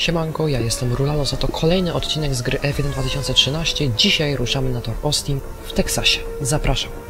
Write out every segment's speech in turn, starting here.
Siemanko, ja jestem Rulalos, a to kolejny odcinek z gry F1 2013. Dzisiaj ruszamy na tor Austin w Teksasie. Zapraszam.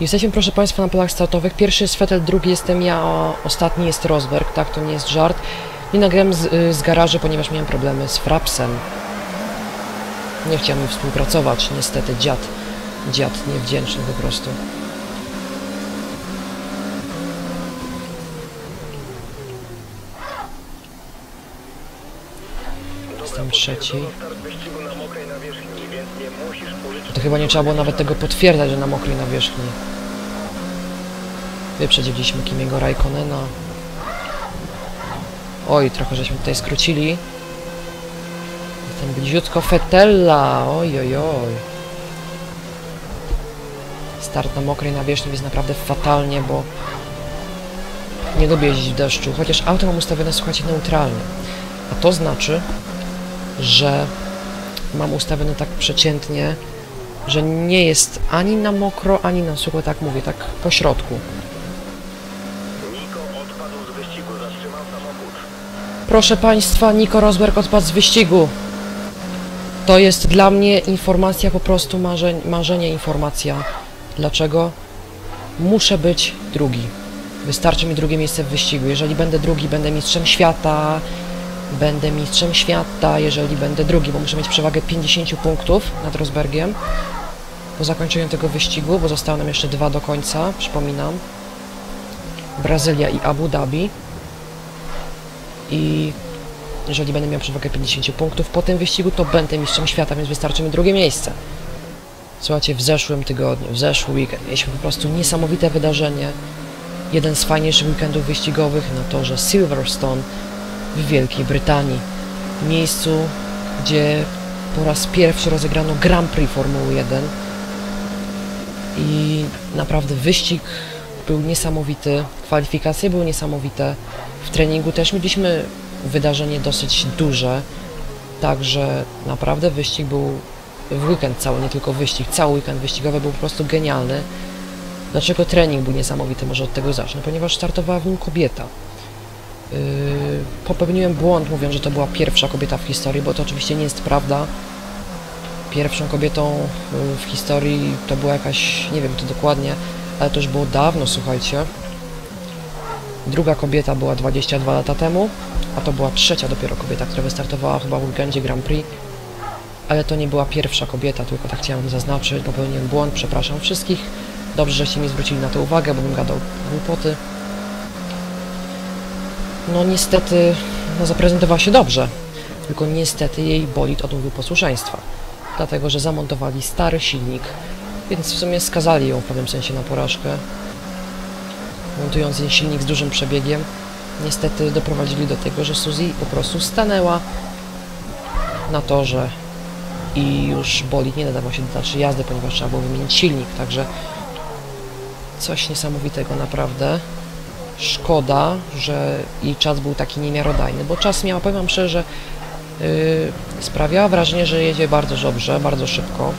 Jesteśmy, proszę Państwa, na polach startowych. Pierwszy jest Vettel, drugi jestem ja, ostatni jest Rosberg. Tak, to nie jest żart. Nie nagrałem z, y, z garażu, ponieważ miałem problemy z Frapsem. Nie chciał mi współpracować, niestety, dziad. Dziad niewdzięczny po prostu. Jestem trzeci. To chyba nie trzeba było nawet tego potwierdzać, że na mokrej nawierzchni. Wyprzedziliśmy Kimiego Raikkonena. Oj, trochę żeśmy tutaj skrócili. Jestem bliziutko Fetella. Oj, oj, oj. Start na mokrej nawierzchni jest naprawdę fatalnie, bo nie lubię jeździć w deszczu, chociaż auto mam ustawione, słuchajcie, neutralnie. A to znaczy, że mam ustawione tak przeciętnie, że nie jest ani na mokro, ani na sucho, tak mówię, tak po środku. Niko odpadł z wyścigu, zatrzymał samochód. Proszę Państwa, Nico Rosberg odpadł z wyścigu. To jest dla mnie informacja, po prostu marzeń, marzenie informacja. Dlaczego? Muszę być drugi. Wystarczy mi drugie miejsce w wyścigu. Jeżeli będę drugi, będę mistrzem świata. Będę mistrzem świata, jeżeli będę drugi, bo muszę mieć przewagę 50 punktów nad Rosbergiem po zakończeniu tego wyścigu, bo zostały nam jeszcze dwa do końca, przypominam. Brazylia i Abu Dhabi. I jeżeli będę miał przewagę 50 punktów po tym wyścigu, to będę mistrzem świata, więc wystarczy mi drugie miejsce. Słuchajcie, w zeszłym tygodniu, w zeszły weekend mieliśmy po prostu niesamowite wydarzenie. Jeden z fajniejszych weekendów wyścigowych na torze Silverstone w Wielkiej Brytanii. Miejscu, gdzie po raz pierwszy rozegrano Grand Prix Formuły 1. I naprawdę wyścig był niesamowity, kwalifikacje były niesamowite. W treningu też mieliśmy wydarzenie dosyć duże, także naprawdę wyścig był w weekend cały, nie tylko wyścig, cały weekend wyścigowy był po prostu genialny. Dlaczego trening był niesamowity? Może od tego zacznę, ponieważ startowała w nim kobieta. Yy, popełniłem błąd mówiąc, że to była pierwsza kobieta w historii, bo to oczywiście nie jest prawda. Pierwszą kobietą yy, w historii to była jakaś, nie wiem to dokładnie, ale to już było dawno, słuchajcie. Druga kobieta była 22 lata temu, a to była trzecia dopiero kobieta, która wystartowała chyba w weekendzie Grand Prix. Ale to nie była pierwsza kobieta, tylko tak chciałem zaznaczyć, popełniłem błąd, przepraszam wszystkich. Dobrze, żeście mi zwrócili na to uwagę, bo bym gadał głupoty. No niestety, no zaprezentowała się dobrze. tylko niestety jej bolid odmówił posłuszeństwa, dlatego że zamontowali stary silnik, więc w sumie skazali ją w pewnym sensie na porażkę. Montując jej silnik z dużym przebiegiem, niestety doprowadzili do tego, że Suzy po prostu stanęła na torze i już bolid nie nadawał się do dalszej jazdy, ponieważ trzeba było wymienić silnik, także coś niesamowitego naprawdę. Szkoda, że jej czas był taki niemiarodajny, bo czas miała, powiem wam szczerze, yy, sprawiała wrażenie, że jedzie bardzo dobrze, bardzo szybko.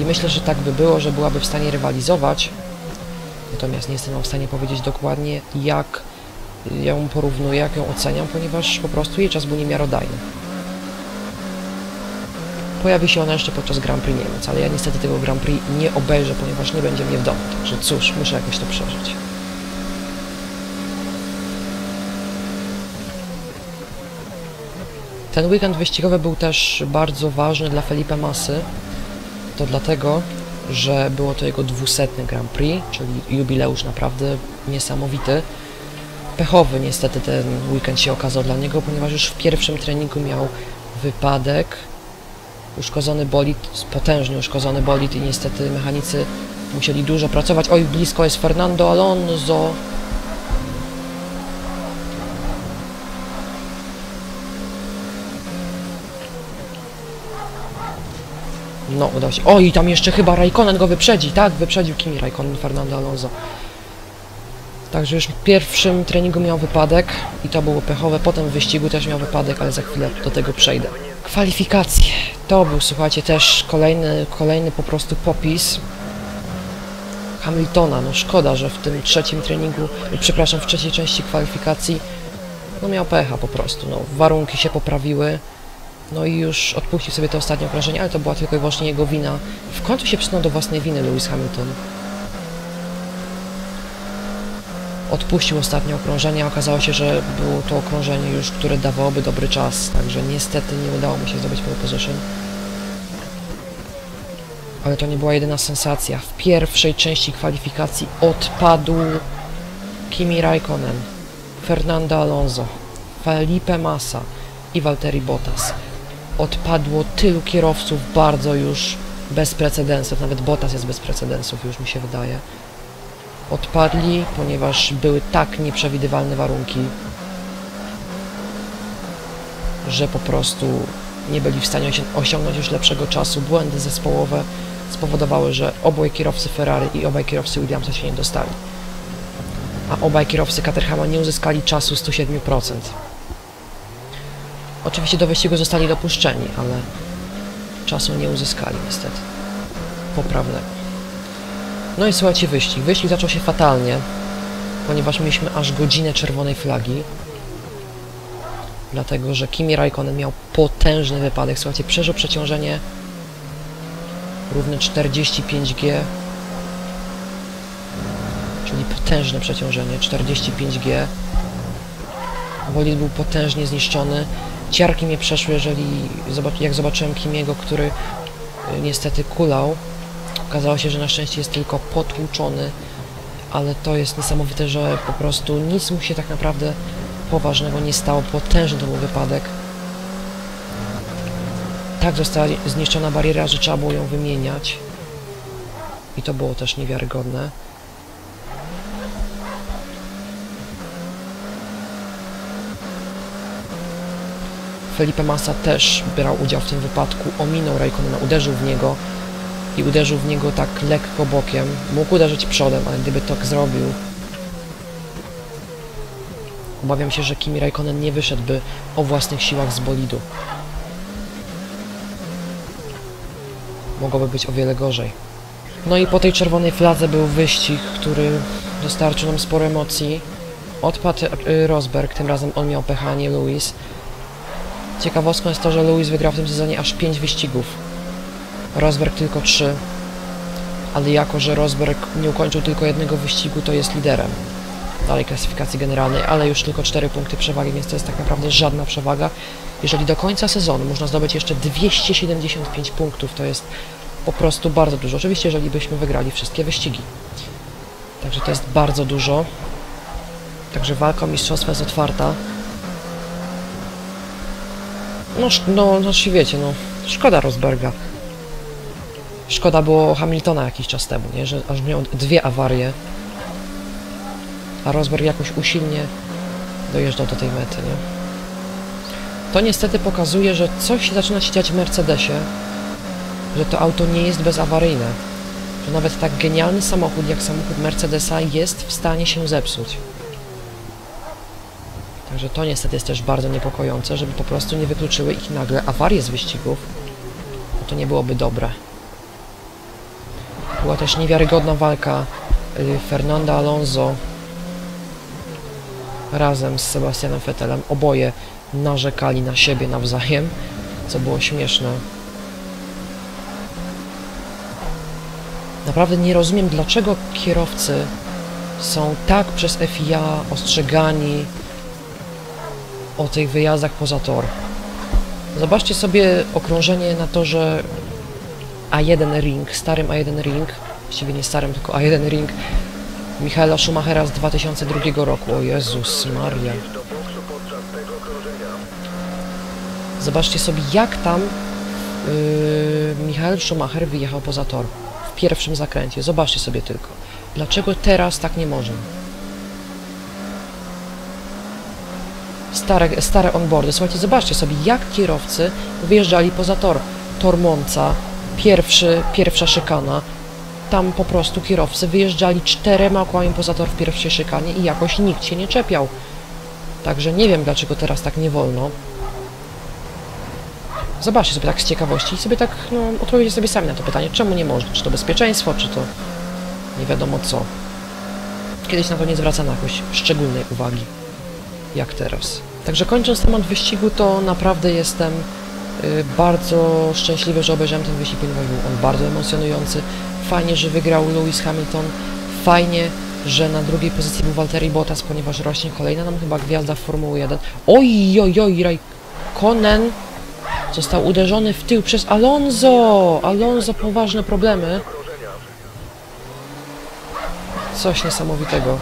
I myślę, że tak by było, że byłaby w stanie rywalizować. Natomiast nie jestem w stanie powiedzieć dokładnie, jak ją porównuję, jak ją oceniam, ponieważ po prostu jej czas był niemiarodajny. Pojawi się ona jeszcze podczas Grand Prix Niemiec, ale ja niestety tego Grand Prix nie obejrzę, ponieważ nie będzie mnie w domu, także cóż, muszę jakoś to przeżyć. Ten weekend wyścigowy był też bardzo ważny dla Felipe Masy. To dlatego, że było to jego 200 Grand Prix, czyli jubileusz naprawdę niesamowity. Pechowy niestety ten weekend się okazał dla niego, ponieważ już w pierwszym treningu miał wypadek, uszkodzony bolid, potężnie uszkodzony bolid i niestety mechanicy musieli dużo pracować. Oj, blisko jest Fernando Alonso. No, udało się. Oj, tam jeszcze chyba Raikkonen go wyprzedzi. Tak, wyprzedził Kimi Raikkonen Fernando Alonso. Także już w pierwszym treningu miał wypadek i to było pechowe. Potem w wyścigu też miał wypadek, ale za chwilę do tego przejdę. Kwalifikacje. To był, słuchajcie, też kolejny, kolejny po prostu popis Hamiltona. No szkoda, że w tym trzecim treningu, przepraszam, w trzeciej części kwalifikacji no miał pecha po prostu. No, warunki się poprawiły. No i już odpuścił sobie to ostatnie okrążenie, ale to była tylko i wyłącznie jego wina. W końcu się przyznał do własnej winy Lewis Hamilton. Odpuścił ostatnie okrążenie, a okazało się, że było to okrążenie już, które dawałoby dobry czas, także niestety nie udało mu się zdobyć pole position. Ale to nie była jedyna sensacja. W pierwszej części kwalifikacji odpadł Kimi Raikkonen, Fernando Alonso, Felipe Massa i Valtteri Bottas. Odpadło tylu kierowców bardzo już bez precedensów, nawet Bottas jest bez precedensów, już mi się wydaje. Odpadli, ponieważ były tak nieprzewidywalne warunki, że po prostu nie byli w stanie osią- osiągnąć już lepszego czasu. Błędy zespołowe spowodowały, że obaj kierowcy Ferrari i obaj kierowcy Williamsa się nie dostali. A obaj kierowcy Caterhama nie uzyskali czasu 107%. Oczywiście do wyścigu zostali dopuszczeni, ale czasu nie uzyskali niestety. Poprawnego. No i słuchajcie, wyścig. Wyścig zaczął się fatalnie, ponieważ mieliśmy aż godzinę czerwonej flagi. Dlatego, że Kimi Raikkonen miał potężny wypadek. Słuchajcie, przeżył przeciążenie równe 45G. Czyli potężne przeciążenie, 45G. Bolid był potężnie zniszczony. Ciarki mnie przeszły, jeżeli jak zobaczyłem Kimiego, który y, niestety kulał. Okazało się, że na szczęście jest tylko potłuczony, ale to jest niesamowite, że po prostu nic mu się tak naprawdę poważnego nie stało. Potężny to był wypadek. Tak została zniszczona bariera, że trzeba było ją wymieniać. I to było też niewiarygodne. Felipe Massa też brał udział w tym wypadku, ominął Raikkonena, uderzył w niego i uderzył w niego tak lekko bokiem. Mógł uderzyć przodem, ale gdyby tak zrobił, obawiam się, że Kimi Raikkonen nie wyszedłby o własnych siłach z bolidu. Mogłoby być o wiele gorzej. No i po tej czerwonej fladze był wyścig, który dostarczył nam sporo emocji. Odpadł y, Rosberg, tym razem on miał pecha, nie Lewis. Ciekawostką jest to, że Lewis wygrał w tym sezonie aż 5 wyścigów. Rosberg tylko 3. Ale jako, że Rosberg nie ukończył tylko jednego wyścigu, to jest liderem dalej klasyfikacji generalnej, ale już tylko 4 punkty przewagi, więc to jest tak naprawdę żadna przewaga. Jeżeli do końca sezonu można zdobyć jeszcze 275 punktów, to jest po prostu bardzo dużo. Oczywiście, jeżeli byśmy wygrali wszystkie wyścigi. Także to jest bardzo dużo. Także walka o mistrzostwo jest otwarta. No, no, znaczy wiecie, no, szkoda Rosberga. Szkoda było Hamiltona jakiś czas temu, nie? Że aż miał dwie awarie. A Rosberg jakoś usilnie dojeżdżał do tej mety, nie? To niestety pokazuje, że coś zaczyna się dziać w Mercedesie, że to auto nie jest bezawaryjne. Że nawet tak genialny samochód jak samochód Mercedesa jest w stanie się zepsuć. Także to niestety jest też bardzo niepokojące, żeby po prostu nie wykluczyły ich nagle awarie z wyścigów. To nie byłoby dobre. Była też niewiarygodna walka y, Fernanda Alonso razem z Sebastianem Vettelem. Oboje narzekali na siebie nawzajem, co było śmieszne. Naprawdę nie rozumiem, dlaczego kierowcy są tak przez FIA ostrzegani o tych wyjazdach poza tor. Zobaczcie sobie okrążenie na torze A1 Ring, starym A1 Ring, właściwie nie starym, tylko A1 Ring Michaela Schumachera z 2002 roku. O Jezus Maria. Zobaczcie sobie, jak tam yy, Michael Schumacher wyjechał poza tor w pierwszym zakręcie. Zobaczcie sobie tylko. Dlaczego teraz tak nie może? Stare, stare onboardy. Słuchajcie, zobaczcie sobie, jak kierowcy wyjeżdżali poza tor. Tor Monza, pierwszy, pierwsza szykana. Tam po prostu kierowcy wyjeżdżali czterema kołami poza tor w pierwszej szykanie i jakoś nikt się nie czepiał. Także nie wiem, dlaczego teraz tak nie wolno. Zobaczcie sobie tak z ciekawości i sobie tak, no, odpowiedzcie sobie sami na to pytanie, czemu nie można? Czy to bezpieczeństwo, czy to nie wiadomo co. Kiedyś na to nie zwracano jakoś szczególnej uwagi, jak teraz. Także kończąc temat wyścigu, to naprawdę jestem y, bardzo szczęśliwy, że obejrzałem ten wyścig, ponieważ był on bardzo emocjonujący. Fajnie, że wygrał Lewis Hamilton. Fajnie, że na drugiej pozycji był Valtteri Bottas, ponieważ rośnie kolejna nam chyba gwiazda Formuły 1. Oj, oj, oj, Raikkonen Został uderzony w tył przez Alonso! Alonso poważne problemy. Coś niesamowitego.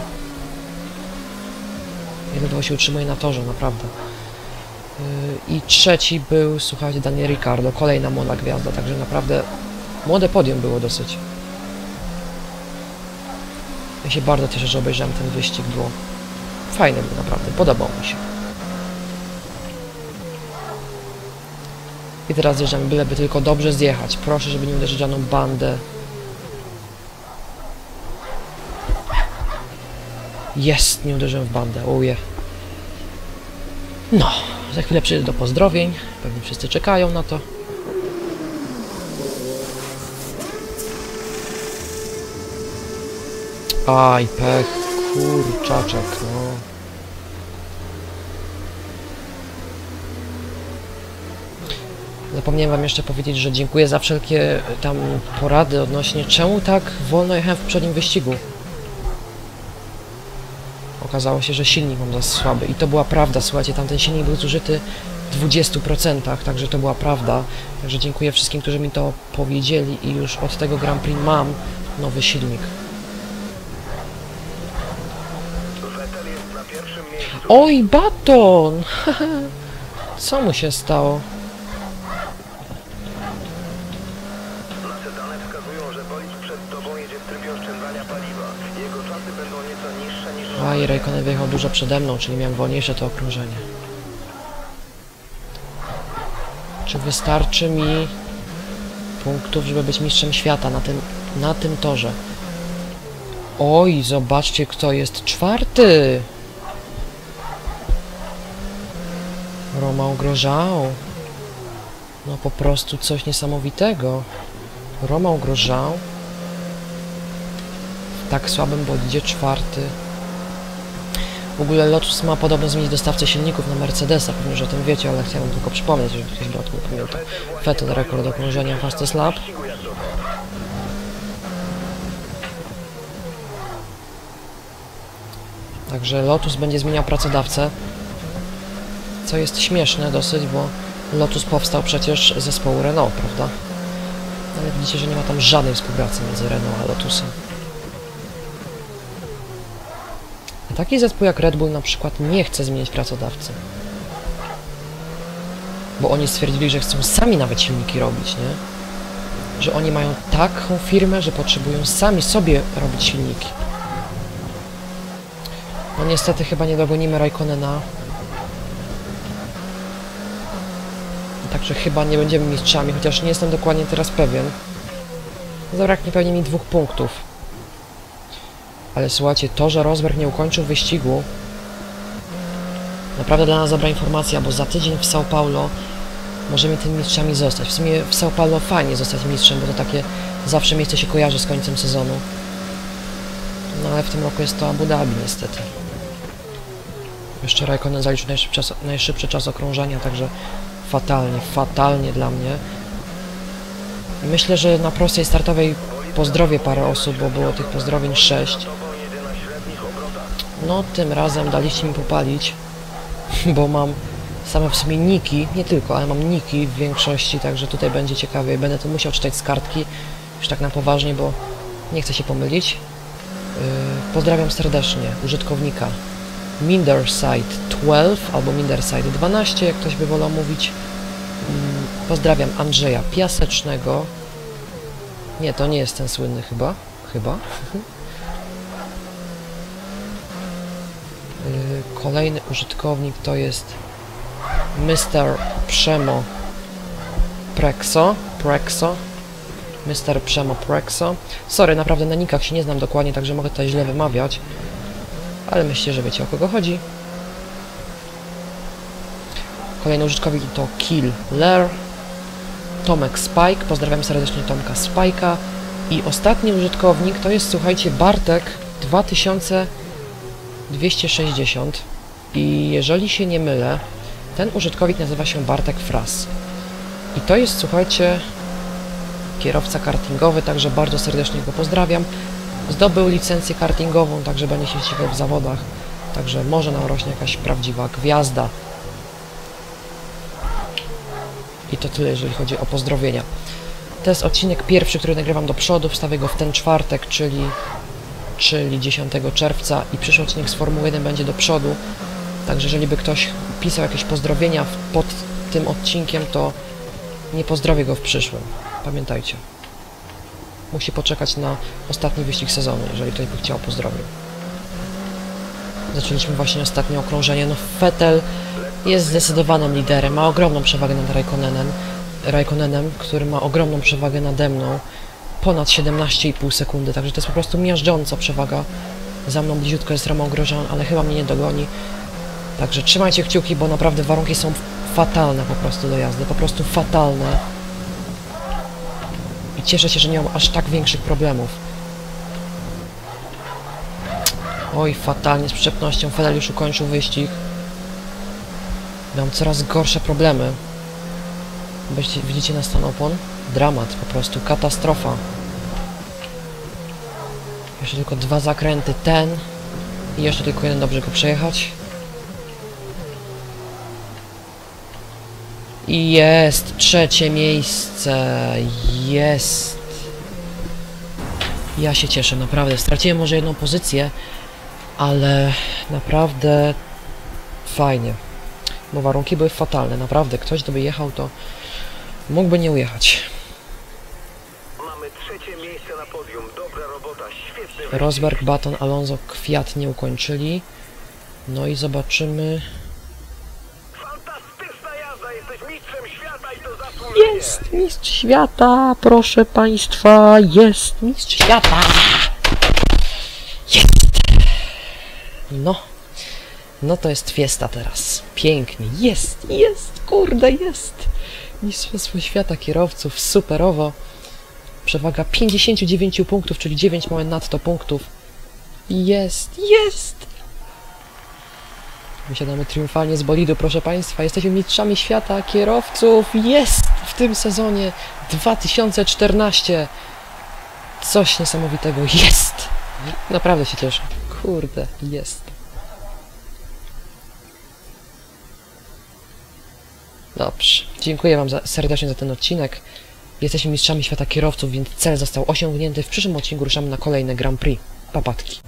Ledwo się utrzymuje na torze, naprawdę. Yy, I trzeci był, słuchajcie, Daniel Ricardo, kolejna młoda gwiazda, także naprawdę młode podium było dosyć. Ja się bardzo cieszę, że obejrzałem ten wyścig, było fajny był naprawdę, podobał mi się. I teraz zjeżdżamy, byleby tylko dobrze zjechać. Proszę, żeby nie uderzyć żadną bandę. Jest, nie uderzyłem w bandę, uje. No, za chwilę przyjdę do pozdrowień. Pewnie wszyscy czekają na to. Aj, pech, kurczaczek, no. Zapomniałem wam jeszcze powiedzieć, że dziękuję za wszelkie tam porady odnośnie czemu tak wolno jechałem w poprzednim wyścigu. Okazało się, że silnik mam za słaby i to była prawda, słuchajcie, tamten silnik był zużyty w 20%, także to była prawda. Także dziękuję wszystkim, którzy mi to powiedzieli i już od tego Grand Prix mam nowy silnik. Oj, baton! Co mu się stało? Aj, Raikkonen wyjechał dużo przede mną, czyli miałem wolniejsze to okrążenie. Czy wystarczy mi punktów, żeby być mistrzem świata na tym, na tym torze? Oj, zobaczcie kto jest czwarty! Romał Grosjean. No po prostu coś niesamowitego. Romał Grosjean w tak słabym bolidzie czwarty. W ogóle Lotus ma podobno zmienić dostawcę silników na Mercedesa, pewnie, że o tym wiecie, ale chciałem tylko przypomnieć, że ktoś by o tym nie pamiętał. Vettel rekord okrążenia Fastest Lap. Także Lotus będzie zmieniał pracodawcę, co jest śmieszne dosyć, bo Lotus powstał przecież z zespołu Renault, prawda? Ale widzicie, że nie ma tam żadnej współpracy między Renault a Lotusem. Taki zespół jak Red Bull na przykład nie chce zmienić pracodawcy. bo oni stwierdzili, że chcą sami nawet silniki robić, nie? Że oni mają taką firmę, że potrzebują sami sobie robić silniki. No niestety chyba nie dogonimy Raikkonena. Także chyba nie będziemy mistrzami, chociaż nie jestem dokładnie teraz pewien. Zabraknie pewnie mi dwóch punktów. Ale słuchajcie, to, że Rosberg nie ukończył wyścigu, naprawdę dla nas dobra informacja, bo za tydzień w São Paulo możemy tymi mistrzami zostać. W sumie w São Paulo fajnie zostać mistrzem, bo to takie zawsze miejsce się kojarzy z końcem sezonu. No ale w tym roku jest to Abu Dhabi niestety. Jeszcze Raikkonen zaliczył najszybszy czas, najszybszy czas okrążenia, także fatalnie, fatalnie dla mnie. Myślę, że na prostej startowej pozdrowię parę osób, bo było tych pozdrowień sześć. No, tym razem daliście mi popalić, bo mam same w sumie niki, nie tylko, ale mam niki w większości, także tutaj będzie ciekawie. Będę to musiał czytać z kartki, już tak na poważnie, bo nie chcę się pomylić. Yy, pozdrawiam serdecznie użytkownika Minderside 12 albo Minderside 12, jak ktoś by wolał mówić. Mm, Pozdrawiam Andrzeja Piasecznego. Nie, to nie jest ten słynny chyba. Chyba. Y, Kolejny użytkownik to jest Mr. Przemo Prexo. Prexo. Mr. Przemo Prexo. Sorry, naprawdę na nikach się nie znam dokładnie, także mogę tutaj źle wymawiać. Ale myślę, że wiecie o kogo chodzi. Kolejny użytkownik to Kill Lair. Tomek Spike. Pozdrawiam serdecznie Tomka Spike'a. I ostatni użytkownik to jest, słuchajcie, Bartek 2260. I jeżeli się nie mylę, ten użytkownik nazywa się Bartek Fras. I to jest, słuchajcie, kierowca kartingowy, także bardzo serdecznie go pozdrawiam. Zdobył licencję kartingową, także będzie się ścigał w zawodach. Także może nam rośnie jakaś prawdziwa gwiazda. I to tyle, jeżeli chodzi o pozdrowienia. To jest odcinek pierwszy, który nagrywam do przodu. Wstawię go w ten czwartek, czyli, czyli 10 czerwca. I przyszły odcinek z Formuły 1 będzie do przodu. Także jeżeli by ktoś pisał jakieś pozdrowienia pod tym odcinkiem, to nie pozdrowię go w przyszłym. Pamiętajcie. Musi poczekać na ostatni wyścig sezonu, jeżeli ktoś by chciał pozdrowień. Zaczęliśmy właśnie ostatnie okrążenie. No Vettel jest zdecydowanym liderem, ma ogromną przewagę nad Raikkonenem, Raikkonenem, który ma ogromną przewagę nade mną. Ponad 17,5 sekundy, także to jest po prostu miażdżąca przewaga. Za mną bliziutko jest Roman Grosjean, ale chyba mnie nie dogoni. Także trzymajcie kciuki, bo naprawdę warunki są fatalne po prostu do jazdy, po prostu fatalne. I cieszę się, że nie mam aż tak większych problemów. Oj, fatalnie z przyczepnością. Fedel już ukończył wyścig. Mam coraz gorsze problemy. Widzicie na stan opon? Dramat, po prostu katastrofa. Jeszcze tylko dwa zakręty, ten i jeszcze tylko jeden dobrze go przejechać. I jest trzecie miejsce. Jest. Ja się cieszę, naprawdę. Straciłem może jedną pozycję, ale naprawdę fajnie. Bo warunki były fatalne, naprawdę. Ktoś, kto by jechał, to mógłby nie ujechać. Mamy trzecie miejsce na podium. Dobra robota, świetny. Rosberg, Baton, Alonso, Kwiat nie ukończyli. No i zobaczymy. Fantastyczna jazda, jesteś mistrzem świata i to zasłużenie. Jest mistrz świata, proszę państwa, jest mistrz świata. Jest. No. No to jest fiesta teraz. Pięknie. Jest, jest, kurde, jest. Mistrzostwo świata kierowców, superowo. Przewaga 59 punktów, czyli 9 mamy nadto punktów. Jest, jest. Wysiadamy triumfalnie z bolidu, proszę Państwa. Jesteśmy mistrzami świata kierowców. Jest w tym sezonie 2014. Coś niesamowitego. Jest! Naprawdę się cieszę. Kurde, jest. Dobrze. Dziękuję Wam za, serdecznie za ten odcinek. Jesteśmy mistrzami świata kierowców, więc cel został osiągnięty. W przyszłym odcinku ruszamy na kolejne Grand Prix. Papatki.